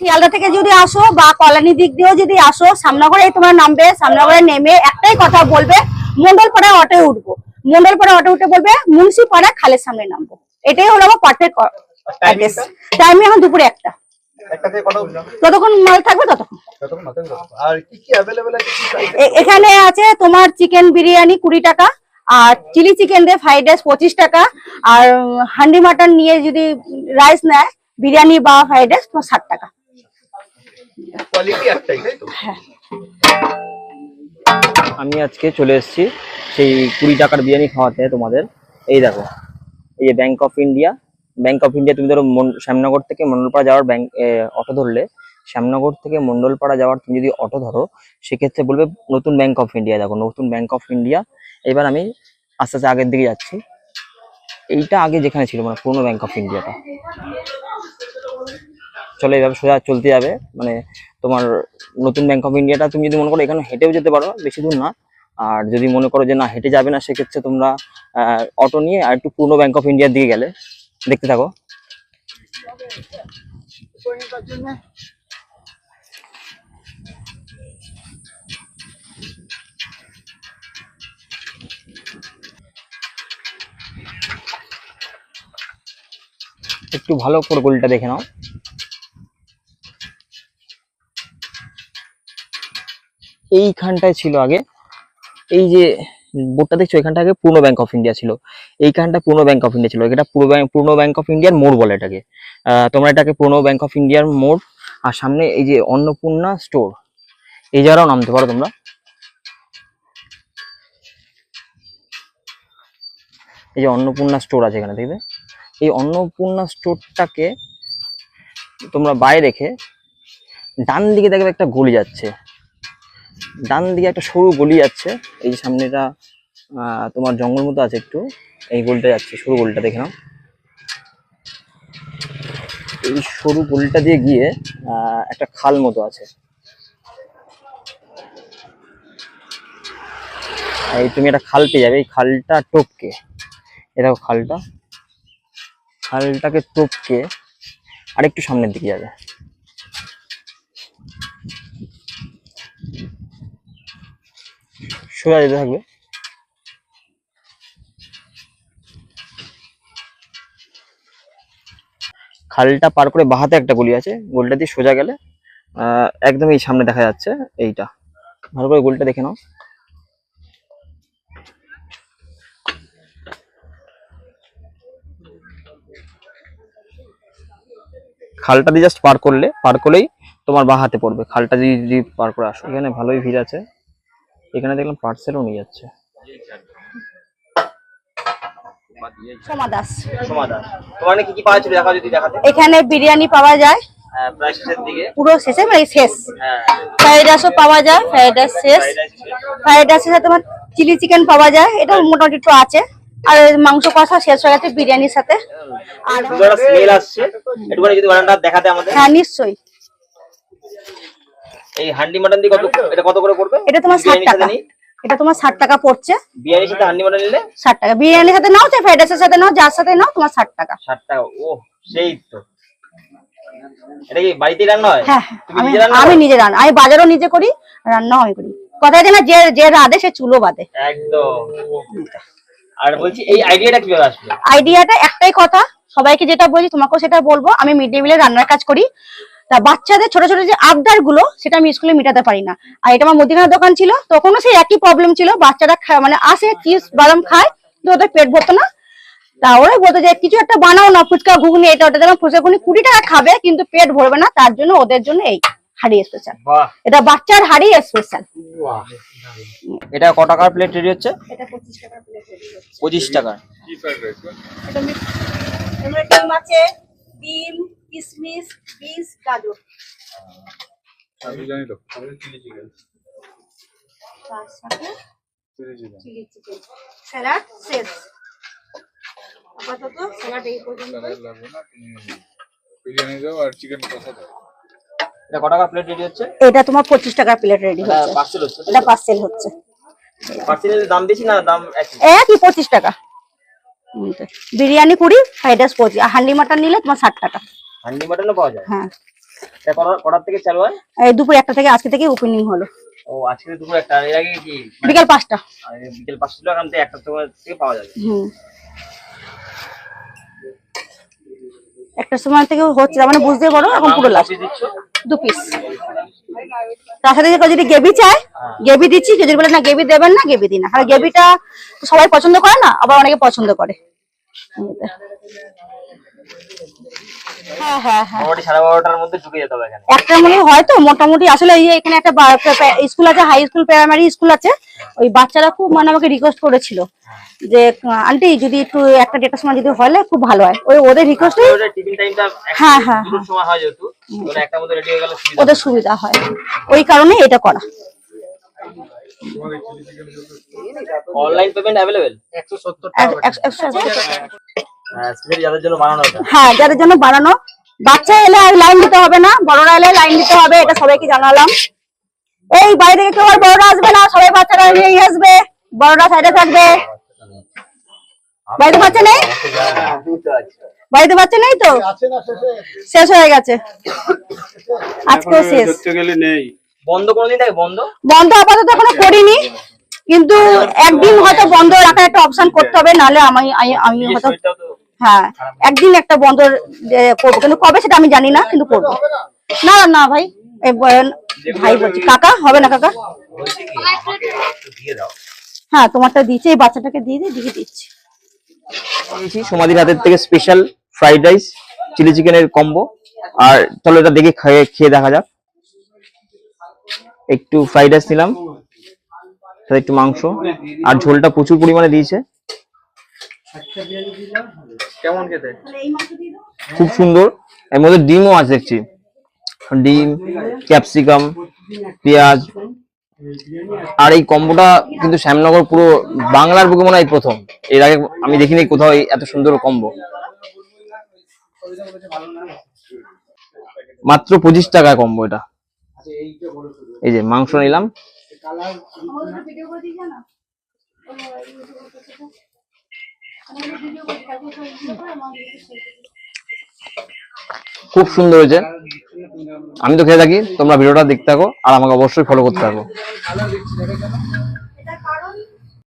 শিয়ালদা থেকে যদি আসো বা কলানি দিক দিয়েও যদি আসো সামনগরে তোমার নামবে সামনগরে নেমে একটাই কথা বলবে মন্ডলপাড়া অটোয় উঠবো। মন্ডলপাড়া অটো উঠে বলবে মুন্সিপাড়া খালের সামনে নামবো। এটাই হলো আমার পারফেক্ট অ্যাড্রেস টাইম এখন দুপুরে একটা? যতক্ষণ মাল থাকবে ততক্ষণ। এখানে আছে তোমার চিকেন বিরিয়ানি কুড়ি টাকা আর চিলি চিকেন দিয়ে ফ্রাইড রাইস পঁচিশ টাকা আর হান্ডি মাটন নিয়ে যদি রাইস নেয় বিরিয়ানি বা ফ্রাইড রাইস তোমার ষাট টাকা। আমি আজকে চলে এসেছি সেই কুড়ি টাকার বিরিয়ানি খাওয়াতে তোমাদের। এই দেখো, এই যে bank of India bank of India তুমি ধরো মন- শ্যামনগর থেকে মন্ডলপাড়া যাওয়ার ব্যাংক অটো ধরলে, শ্যামনগর থেকে মন্ডলপাড়া যাওয়ার তুমি যদি অটো ধরো, সেক্ষেত্রে বলবে নতুন ব্যাংক অফ ইন্ডিয়া দেখো, নতুন ব্যাংক অফ ইন্ডিয়া এবার আমি আস্তে আস্তে আগের দিকে যাচ্ছি। এইটা আগে যেখানে ছিল মানে পুরোনো ব্যাংক অফ ইন্ডিয়াটা চলে এইভাবে সোজা চলতে যাবে। মানে তোমার নতুন ব্যাংক অফ ইন্ডিয়াটা তুমি যদি মনে করো এখানে হেঁটেও যেতে পারো, বেশি দূর না। আর যদি মনে করো যে না, হেঁটে যাবে না, সেক্ষেত্রে তোমরা অটো নিয়ে আর একটু পুরনো ব্যাংক অফ ইন্ডিয়ার দিকে গেলে। দেখতে থাকো। একটু ভালো করে গলিটা দেখে নাও। এইখানটায় ছিল আগে, এই যে বোর্ডটা দেখছ এখানটা আগে পূর্ণ ব্যাংক অফ ইন্ডিয়া ছিল। এইখানটা পূর্ণ ব্যাংক অফ ইন্ডিয়া ছিল। এটা পুরো ব্যাংক পূর্ণ ব্যাংক অফ ইন্ডিয়ার মোড় বলে এটাকে। তোমরা এটাকে পূর্ণ ব্যাংক অফ ইন্ডিয়ার মোড়, আর সামনে এই যে অন্নপূর্ণা স্টোর এই জায়গাটাও নামতে পারো তোমরা। এই যে অন্নপূর্ণা স্টোর আছে এখানে, দেখবে? এই অন্নপূর্ণা স্টোরটাকে তোমরা বাইরে রেখে ডান দিকে দেখবে একটা গলি যাচ্ছে। ডান দিকে একটা সরু গলি যাচ্ছে এই যে সামনেটা তোমার জঙ্গল মতো আছে একটু। এই গলিটা যাচ্ছে, সরু গলিটা দেখে নাও। এই সরু গলিটা দিয়ে গিয়ে একটা খাল মতো আছে। এই তুমি একটা খাল পেয়ে যাবে। এই খালটা টপকে। এ দেখো খালটা। খালটাকে টপকে আরেকটু সামনের দিকে যাবে। সোজা যেতে থাকবে। খালটা পার করে বাহাতে একটা গলি আছে। গোলটা দিয়ে সোজা গেলে একদম এই সামনে দেখা যাচ্ছে এইটা। ভালো করে গোলটা দেখে নাও। খালটা দিয়ে জাস্ট পার করলে, পার করলেই তোমার বাঁ হাতে পড়বে। খালটা যদি পার করে আসো। এখানে ভালোই ভিড় আছে। এখানে দেখলাম পার্সেলও নিয়ে যাচ্ছে। সোমা দাস। সমাধান তোমার কি কি পাওয়া ছিল দেখা যদি দেখাতে। এখানে বিরিয়ানি পাওয়া যায়। হ্যাঁ, প্রায় শেষের দিকে। পুরো শেষে মানে শেষ। হ্যাঁ। ফ্রাইড রাইসও পাওয়া যায় ফ্রাইড রাইস শেষ। ফ্রাইড রাইসের সাথে তোমার চিলি চিকেন পাওয়া যায় এটা মোটামুটি একটু আছে। আর মাংস কষা শেষ হয়ে গেছে বিরিয়ানির সাথে। আর সুন্দর একটা স্মেল আসছে। একটুখানি যদি বানানটা দেখাতে আমাদের। হ্যাঁ নিশ্চয়ই। এই হান্ডি মাটন দিয়ে কত এটা কত করে পড়বে? এটা তোমার ষাট বিরিয়ানির সাথে টাকা এটা তোমার ষাট টাকা পড়ছে। বিরিয়ানির সাথে হান্ডি মাটন নিলে? ষাট টাকা। বিরিয়ানির সাথে নাও চাই ফ্রাইড রাইসের সাথে নাও যার সাথে নাও তোমার ষাট টাকা। ষাট টাকা। ও সেই তো। এটা কি বাড়িতেই রান্না হয়? হ্যাঁ তুমি আমি নিজে রান্না আমি নিজে রান্না আমি বাজারও নিজে করি রান্নাও আমি করি। কথা আছে না যে যে রাধে সে চুলো বাঁধে। একদম। আর বলছি এই আইডিয়াটা কীভাবে আসলো? আইডিয়াটা একটাই কথা। সবাইকে যেটা বলছি তোমাকেও সেটা বলব। আমি মিড ডে মিলে রান্নার কাজ করি। তা বাচ্চাদের ছোট ছোট যে আবদারগুলো সেটা আমি স্কুলে মেটাতে পারি না। আর এটা আমার মুদিখানার দোকান ছিল তখনও সেই একই প্রবলেম ছিল। বাচ্চারা মানে আসে চিপস বাদাম খায় কিন্তু ওদের পেট ভরতো না। তা ওরা বলতো যে কিছু একটা বানাও না ফুচকা ঘুগনি এটা ওটা যেমন ফুচকা ঘুগনি কুড়ি টাকা খাবে কিন্তু পেট ভরবে না তার জন্য ওদের জন্য এই হাড়ি স্পেশাল এটা বাচ্চার হাড়ি স্পেশাল এটা টাকার প্লেট রেডি হচ্ছে? এটা টাকা প্লেট আছে ডিম কিশমিশ বিনস গাজর। তার সাথে চিলি চিকেন। স্যালাড শেষ আপাতত স্যালাড এই পর্যন্ত। বিরিয়ানি দাও আর চিকেন কষা দাও। এটা ক টাকার প্লেট রেডি হচ্ছে? এটা তোমার পঁচিশ টাকার প্লেট রেডি হচ্ছে। পার্সেল হচ্ছে? এটা পার্সেল হচ্ছে। পার্সেলের দাম বেশি না দাম একই? একই পঁচিশ টাকা। বিরিয়ানি কুড়ি ফ্রাইড রাইস পঁচিশ। আর হান্ডি মাটন নিলে তোমার ষাট টাকা। হান্ডি মাটনও পাওয়া যায়? হ্যাঁ। এটা কটার থেকে চালু হয়? এই দুপুর একটা থেকে আজকে থেকে ওপেনিং হলো। ও আজকে দুপুর একটা এর আগে কি? বিকাল পাঁচটা। বিকেল পাঁচটা ছিল এখান থেকে একটা সময় থেকে পাওয়া যাবে। হুম। একটা সময় থেকে হচ্ছে তার মানে বুঝতে পারো এখন পুরো লাস্ট দু পিস তার সাথে যদি গেবি চায় গেবি দিচ্ছি যদি বলে না গেবি দেবেন না গেবি আর গেবিটা সবাই পছন্দ করে না আবার অনেকে পছন্দ করে। হ্যাঁ হ্যাঁ হ্যাঁ। মোটামুটি সাড়ে বারোটার মধ্যে ঢুকে যেতে হবে এখানে। একটা মনে হয় হয়তো মোটামুটি আসলে এই এখানে একটা স্কুল আছে হাই স্কুল প্রাইমারি স্কুল আছে। ওই বাচ্চারা খুব মানে আমাকে রিকোয়েস্ট করেছিল যে আন্টি যদি একটু একটা ডেটার সময় যদি হলে খুব ভালো হয়। ওই ওদের রিকোয়েস্টে টিফিন হ্যাঁ, হ্যাঁ, হয়। যেহেতু ওটা একটা মধ্যে রেডি হয়ে গেলে সুবিধা ওদের সুবিধা হয়। ওই কারণে এটা করা। অনলাইন পেমেন্ট অ্যাভেলেবেল একশো সত্তর এটা হ্যাঁ যাদের জন্য বানানো। বাচ্চা এলে আর লাইন দিতে হবে না বড়রা এলে লাইন দিতে হবে এটা সবাইকে জানালাম। এই বাইরে থেকে কেউ আর বড়রা আসবে না সবাই বাচ্চারা নিয়েই আসবে বড়রা সাইডে থাকবে। বাড়িতে বাচ্চা নেই? বাড়িতে বাচ্চা নেই তো? আছে না শেষে শেষ হয়ে গেছে। আজকেও শেষ। ধরতে গেলে নেই। বন্ধ কোনোদিন বন্ধ? বন্ধ আপাতত এখনও করিনি। কিন্তু একদিন হয়তো বন্ধ রাখার একটা অপশন করতে হবে নাহলে আমি আমি- আমি হয়তো হ্যাঁ একদিন একটা বন্ধ করব। কিন্তু কবে সেটা আমি জানি না কিন্তু করব। না। না ভাই ভাই বলছি। কাকা হবে না কাকা? হ্যাঁ তোমারটা দিচ্ছে এই বাচ্চাটাকে দিয়ে দিয়ে দিয়ে দিচ্ছি। সমাধির হাতের থেকে স্পেশাল ফ্রাইড রাইস চিলি চিকেনের কম্বো আর চলো এটা দেখে খেয়ে খেয়ে দেখা যাক। একটু ফ্রাইড রাইস নিলাম। সাথে একটু মাংস। আর ঝোলটা প্রচুর পরিমাণে দিয়েছে। কেমন খেতে? খুব সুন্দর। এর মধ্যে ডিমও আছে দেখছি। ডিম ক্যাপসিকাম পেঁয়াজ। আর এই কম্বোটা কিন্তু শ্যামনগর পুরো বাংলার বুকে মনে হয় প্রথম। এর আগে আমি দেখিনি কোথাও এত সুন্দর কম্বো। মাত্র পঁচিশ টাকা কম্বো এটা। এই যে মাংস নিলাম। খুব সুন্দর হয়েছে। আমি তো খেয়ে থাকি তোমরা ভিডিওটা দেখতে থাকো আর আমাকে অবশ্যই ফলো করতে থাকো।